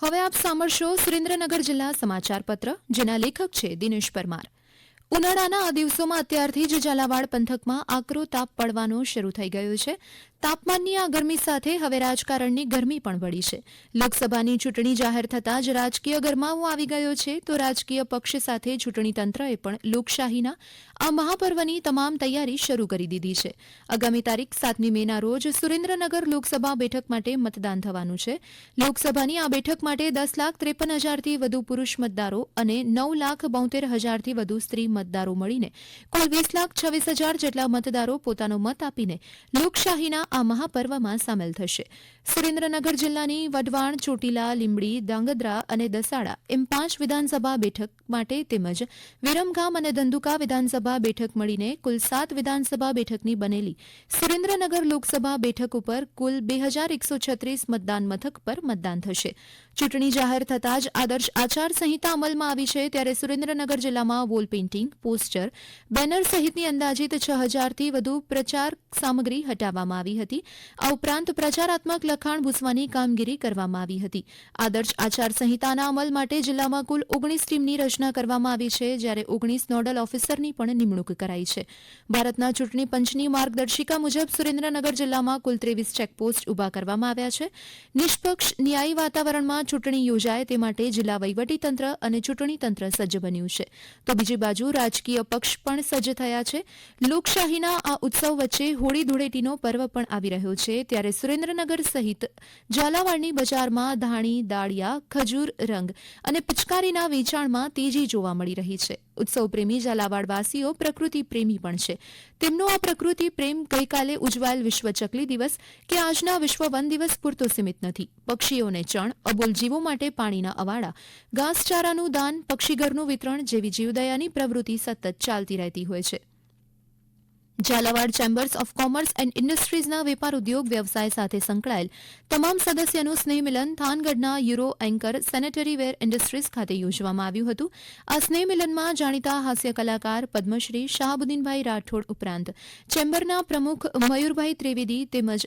હવે આપ સાંભળશો સુરેન્દ્રનગર જિલ્લા સમાચાર પત્ર, જેના લેખક છે દિનેશ પરમાર. ઉનાળાના આ દિવસોમાં અત્યારથી જ ઝાલાવાડ પંથકમાં આકરો તાપ પડવાનો શરૂ થઈ ગયો છે. તાપમાનની આ ગરમી સાથે હવે રાજકારણની ગરમી પણ વળી છે. લોકસભાની ચૂંટણી જાહેર થતાં જ રાજકીય ગરમાવો આવી ગયો છે, તો રાજકીય પક્ષ સાથે ચૂંટણી તંત્રએ પણ લોકશાહીના આ મહાપર્વની તમામ તૈયારી શરૂ કરી દીધી છે. આગામી તારીખ સાતમી મેના રોજ સુરેન્દ્રનગર લોકસભા બેઠક માટે મતદાન થવાનું છે. લોકસભાની આ બેઠક માટે દસ લાખ ત્રેપન હજારથી વધુ પુરુષ મતદારો અને નવ લાખ બોતેર હજારથી વધુ સ્ત્રી મતદારો મળીને કુલ વીસ લાખ છવ્વીસ હજાર જેટલા મતદારો પોતાનો મત આપીને લોકશાહીના આ મહાપર્વમાં સામેલ થશે. સુરેન્દ્રનગર જિલ્લાની વઢવાણ, ચોટીલા, લીંબડી ધાંગધ્રા અને દસાડા એમ પાંચ વિધાનસભા બેઠક માટે તેમજ વિરમગામ અને ધંધુકા વિધાનસભા બેઠક મળીને કુલ સાત વિધાનસભા બેઠકની બનેલી સુરેન્દ્રનગર લોકસભા બેઠક ઉપર કુલ બે હજાર એકસો છત્રીસ મતદાન મથક પર મતદાન થશે. ચૂંટણી જાહેર થતાં જ આદર્શ આચારસંહિતા અમલમાં આવી છે ત્યારે સુરેન્દ્રનગર જિલ્લામાં વોલ પેઇન્ટિંગ પોસ્ટર બેનર સહિતની અંદાજીત છ હજારથી વધુ પ્રચાર સામગ્રી હટાવવામાં આવી હતી. આ ઉપરાંત પ્રચારાત્મક લખાણ ભૂસવાની કામગીરી કરવામાં આવી હતી. આદર્શ આચારસંહિતાના અમલ માટે જિલ્લામાં કુલ ઓગણીસ ટીમની રચના કરવામાં આવી છે, જ્યારે ઓગણીસ નોડલ ઓફિસરની પણ નિમણૂક કરાઈ છે. ભારતના ચૂંટણી પંચની માર્ગદર્શિકા મુજબ સુરેન્દ્રનગર જિલ્લામાં કુલ ત્રેવીસ ચેકપોસ્ટ ઊભા કરવામાં આવ્યા છે. નિષ્પક્ષ ન્યાયી વાતાવરણમાં ચૂંટણી યોજાય તે માટે જિલ્લા વહીવટીતંત્ર અને ચૂંટણી તંત્ર સજ્જ બન્યું છે. તો બીજી બાજુ રાજકીય પક્ષ પણ સજ્જ થયા છે. લોકશાહીના આ ઉત્સવ વચ્ચે હોળી ધૂળેટીનો પર્વ પણ આવી રહ્યો છે. ત્યારે સુરેન્દ્રનગર સહિત ઝાલાવાડની બજારમાં ધાણી, દાળિયા, ખજૂર, રંગ અને પિચકારીના વેચાણમાં તેજી જોવા મળી રહી છે. ઉત્સવ પ્રેમી ઝાલાવાડવાસીઓ પ્રકૃતિ પ્રેમી પણ છે. તેમનો આ પ્રકૃતિ પ્રેમ ગઈકાલે ઉજવાયેલ વિશ્વ ચકલી દિવસ કે આજના વિશ્વ વન દિવસ પૂરતો સીમિત નથી. પક્ષીઓને ચણ, અબોલ જીવો માટે પાણીના અવાડા, ઘાસચારાનું દાન, પક્ષીઘરનું વિતરણ જેવી જીવદયાની પ્રવૃત્તિ સતત ચાલતી રહેતી હોય છે. Zalawad chambers of commerce and ઇન્ડસ્ટ્રીઝના વેપાર ઉદ્યોગ વ્યવસાય સાથે સંકળાયેલ તમામ સદસ્યનું સ્નેહમિલન થાનગઢના Euro Anchor sanitary ware industries ખાતે યોજવામાં આવ્યું હતું. આ સ્નેહમિલનમાં જાણીતા હાસ્ય કલાકાર પદ્મશ્રી શાહબુદ્દીનભાઈ રાઠોડ ઉપરાંત ચેમ્બરના પ્રમુખ મયુરભાઈ ત્રિવેદી તેમજ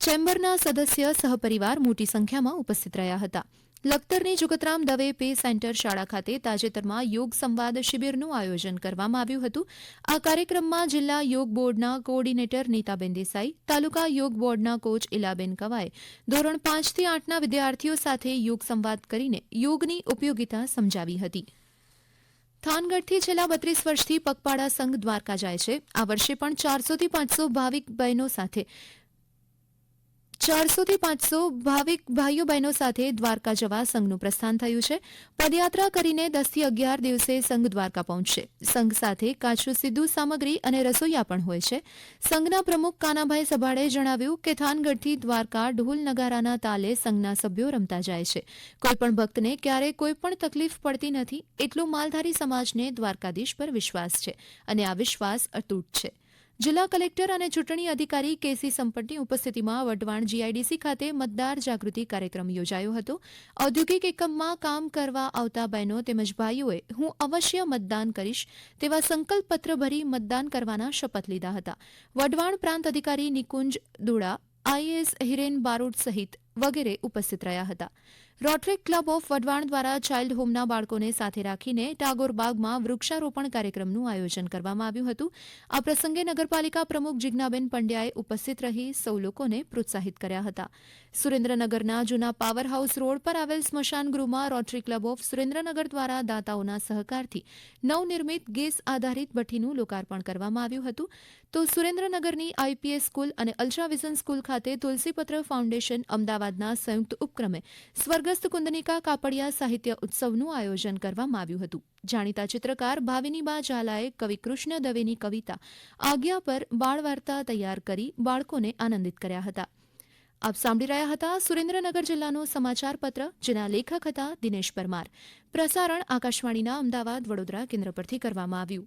ચેમ્બરના સદસ્ય સહપરિવાર મોટી સંખ્યામાં ઉપસ્થિત રહ્યા હતા. લખતરની જુગતરામ દવે પે સેન્ટર શાળા ખાતે તાજેતરમાં યોગ સંવાદ શિબિરનું આયોજન કરવામાં આવ્યું હતું. આ કાર્યક્રમમાં જિલ્લા યોગ બોર્ડના કોઓર્ડિનેટર નીતાબેન દેસાઈ, તાલુકા યોગ બોર્ડના કોચ ઇલાબેન કવાએ ધોરણ પાંચથી આઠના વિદ્યાર્થીઓ સાથે યોગ સંવાદ કરીને યોગની ઉપયોગિતા સમજાવી હતી. થાનગઢથી છેલ્લા બત્રીસ વર્ષથી પગપાળા સંઘ દ્વારકા જાય છે. આ વર્ષે પણ ચારસોથી પાંચસો ભાવિક બહેનો સાથે ચારસોથી પાંચસો ભાવિક ભાઈઓ બહેનો સાથે દ્વારકા જવા સંઘનું પ્રસ્થાન થયું છે. પદયાત્રા કરીને દસથી અગિયાર દિવસે સંઘ દ્વારકા પહોંચશે. સંઘ સાથે કાચું સીધું સામગ્રી અને રસોઈયા પણ હોય છે. સંઘના પ્રમુખ કાનાભાઈ સભાડે જણાવ્યું કે થાનગઢથી દ્વારકા ઢોલ નગારાના તાલે સંઘના સભ્યો રમતા જાય છે. કોઈપણ ભક્તને ક્યારેય કોઈપણ તકલીફ પડતી નથી. એટલું માલધારી સમાજને દ્વારકાધીશ પર વિશ્વાસ છે અને આ વિશ્વાસ અતૂટ છે. જિલ્લા કલેક્ટર અને ચૂંટણી અધિકારી કેસી સંપટની ઉપસ્થિતિમાં વઢવાણ જીઆઈડીસી ખાતે મતદાર જાગૃતિ કાર્યક્રમ યોજાયો હતો. ઔદ્યોગિક એકમમાં કામ કરવા આવતા બહેનો તેમજ ભાઈઓએ હું અવશ્ય મતદાન કરીશ તેવા સંકલ્પપત્ર ભરી મતદાન કરવાના શપથ લીધા હતા. વઢવાણ પ્રાંત અધિકારી નિકુંજ દુડા, આઈએએસ હિરેન બારોટ સહિત વગેરે ઉપસ્થિત રહ્યા હતા. રોટરી ક્લબ ઓફ વઢવાણ દ્વારા ચાઇલ્ડ હોમના બાળકોને સાથે રાખીને ટાગોર બાગમાં વૃક્ષારોપણ કાર્યક્રમનું આયોજન કરવામાં આવ્યું હતું. આ પ્રસંગે નગરપાલિકા પ્રમુખ જિજ્ઞાબેન પંડ્યાએ ઉપસ્થિત રહી સૌ લોકોને પ્રોત્સાહિત કર્યા હતા. સુરેન્દ્રનગરના જૂના પાવર હાઉસ રોડ પર આવેલ સ્મશાન ગૃહમાં રોટરી ક્લબ ઓફ સુરેન્દ્રનગર દ્વારા દાતાઓના સહકારથી નવનિર્મિત ગેસ આધારિત ભઠ્ઠીનું લોકાર્પણ કરવામાં આવ્યું હતું. તો સુરેન્દ્રનગરની આઈપીએસ સ્કૂલ અને અલ્ટ્રાવિઝન સ્કૂલ ખાતે તુલસીપત્ર ફાઉન્ડેશન અમદાવાદના સંયુક્ત ઉપક્રમે સ્વર્ગસ્થ કુંદનિકા કાપડિયા સાહિત્ય ઉત્સવનું આયોજન કરવામાં આવ્યું હતું. જાણીતા ચિત્રકાર ભાવિનીબા ઝાલાએ કવિ કૃષ્ણ દવેની કવિતા આજ્ઞા પર બાળવાર્તા તૈયાર કરી બાળકોને આનંદિત કર્યા હતા. આપ સાંભળી રહ્યા હતા સુરેન્દ્રનગર જિલ્લાનું સમાચાર પત્ર, જેના લેખક હતા દિનેશ પરમાર. પ્રસારણ આકાશવાણીના અમદાવાદ વડોદરા કેન્દ્ર પરથી કરવામાં આવ્યું.